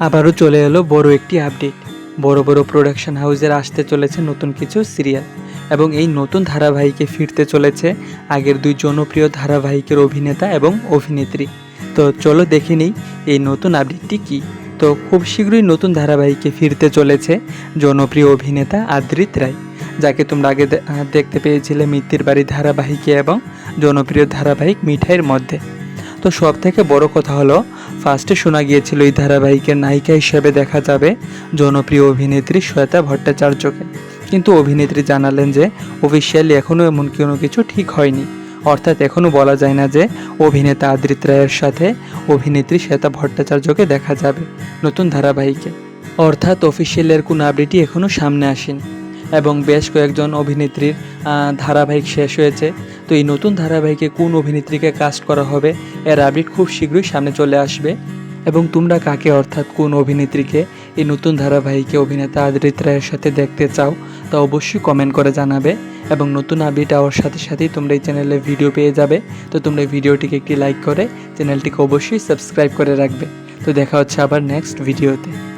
আবারও চলে এলো বড় একটি আপডেট বড় বড় প্রোডাকশন হাউসের আসতে চলেছে নতুন কিছু সিরিয়াল এবং এই নতুন ধারাবাহিকে ফিরতে চলেছে আগের দুই জনপ্রিয় ধারাবাহিকের অভিনেতা এবং অভিনেত্রী। তো চলো দেখে নিই এই নতুন আপডেটটি কী। তো খুব শীঘ্রই নতুন ধারাবাহিকে ফিরতে চলেছে জনপ্রিয় অভিনেতা আদ্রিত রায়। যাকে তোমরা আগে দেখতে পেয়েছিলে মিত্তির বাড়ি ধারাবাহিকে এবং জনপ্রিয় ধারাবাহিক মিঠাইয়ের মধ্যে। তো সব থেকে বড় কথা হলো ফার্স্টে শোনা গিয়েছিল, এই ধারাবাহিকের নায়িকা হিসেবে দেখা যাবে জনপ্রিয় অভিনেত্রী শ্বেতা ভট্টাচার্যকে। কিন্তু অভিনেত্রী জানালেন যে, অফিসিয়ালি এখনও এমন কোনো কিছু ঠিক হয়নি। অর্থাৎ এখনও বলা যায় না যে, অভিনেতা আদ্রিত রায়ের সাথে অভিনেত্রী শ্বেতা ভট্টাচার্যকে দেখা যাবে নতুন ধারাবাহিকে। অর্থাৎ অফিসিয়ালের কোনো আপডেটই এখনও সামনে আসেনি। এবং বেশ কয়েকজন অভিনেত্রীর ধারাবাহিক শেষ হয়েছে। তো এই নতুন ধারাবাহিকে কোন অভিনেত্রীকে কাস্ট করা হবে, এর আপডেট খুব শীঘ্রই সামনে চলে আসবে। এবং তোমরা কাকে, অর্থাৎ কোন অভিনেত্রীকে, এই নতুন ধারাবাহিকে অভিনেতা আদ্রিত রায়ের সাথে দেখতে চাও, তা অবশ্যই কমেন্ট করে জানাবে। এবং নতুন আপডেট হওয়ার সাথে সাথেই তোমরা এই চ্যানেলে ভিডিও পেয়ে যাবে। তো তোমরা এই ভিডিওটিকে একটি লাইক করে চ্যানেলটিকে অবশ্যই সাবস্ক্রাইব করে রাখবে। তো দেখা হচ্ছে আবার নেক্সট ভিডিওতে